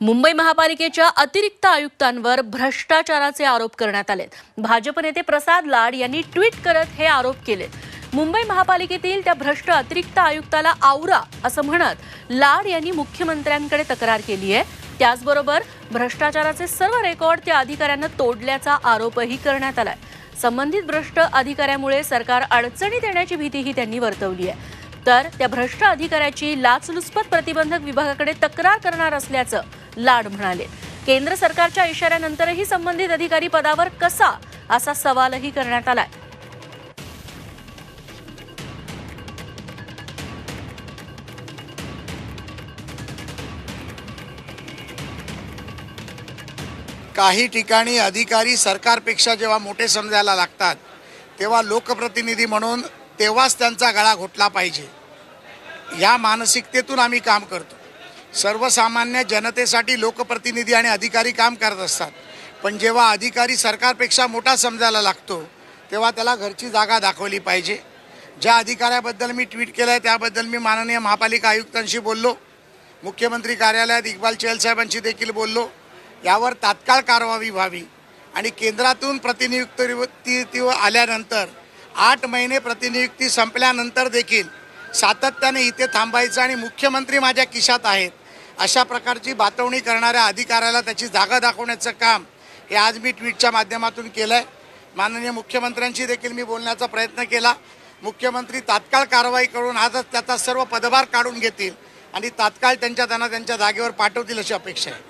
मुंबई महापालिकेच्या अतिरिक्त आयुक्तांवर भ्रष्टाचाराचे आरोप करण्यात आले भाजप नेते प्रसाद लाड यांनी ट्विट करत हे आरोप केले मुंबई महापालिकेतील त्या भ्रष्ट अतिरिक्त आयुक्ताला आवरा असं म्हणत लाड यांनी मुख्यमंत्र्यांकडे तक्रार केली आहे. त्याचबरोबर भ्रष्टाचाराचे सर्व रेकॉर्ड त्या अधिकाऱ्यांना तोडल्याचा आरोपही करण्यात आलाय. संबंधित भ्रष्ट अधिकाऱ्यामुळे सरकार अडचणीत येण्याची भीतीही त्यांनी वर्तवली आहे. तर त्या भ्रष्ट अधिकाऱ्याची लाचलुचपत प्रतिबंधक विभागाकडे तक्रार करणार असल्याचं लाड म्हणाले. केंद्र सरकारच्या इशाऱ्यानंतरही संबंधित अधिकारी पदावर कसा असा सवालही करण्यात आलाय. काही ठिकाणी अधिकारी सरकारपेक्षा जेव्हा मोठे समजायला लागतात तेव्हा लोकप्रतिनिधी म्हणून तेव्हाच त्यांचा गळा घोटला पाहिजे. या मानसिकतेतून आम्ही काम करतो. सर्वसामान्य जनतेसाठी लोकप्रतिनिधी आणि अधिकारी काम करत असतात. पण जेव्हा अधिकारी सरकारपेक्षा मोठा समजायला लागतो तेव्हा त्याला घरची जागा दाखवली पाहिजे. ज्या अधिकाऱ्याबद्दल मी ट्विट केलं आहे त्याबद्दल मी माननीय महापालिका आयुक्तांशी बोललो. मुख्यमंत्री कार्यालयात इक्बाल चहल साहेबांशी देखील बोललो. यावर तात्काळ कारवाई व्हावी आणि केंद्रातून प्रतिनियुक्ती आल्यानंतर आठ महिने प्रतिनियुक्ती संपल्यानंतर देखील सातत्याने इथे थांबायचं आणि मुख्यमंत्री माझ्या किशात आहेत अशा प्रकारची बातवणी करणाऱ्या अधिकाऱ्याला त्याची जागा दाखवण्याचं काम हे आज मी ट्विटच्या माध्यमातून केलं आहे माननीय मुख्यमंत्र्यांशी देखील मी बोलण्याचा प्रयत्न केला. मुख्यमंत्री तात्काळ कारवाई करून आजच त्याचा सर्व पदभार काढून घेतील आणि तात्काळ त्यांच्या त्यांना त्यांच्या जागेवर पाठवतील अशी अपेक्षा आहे.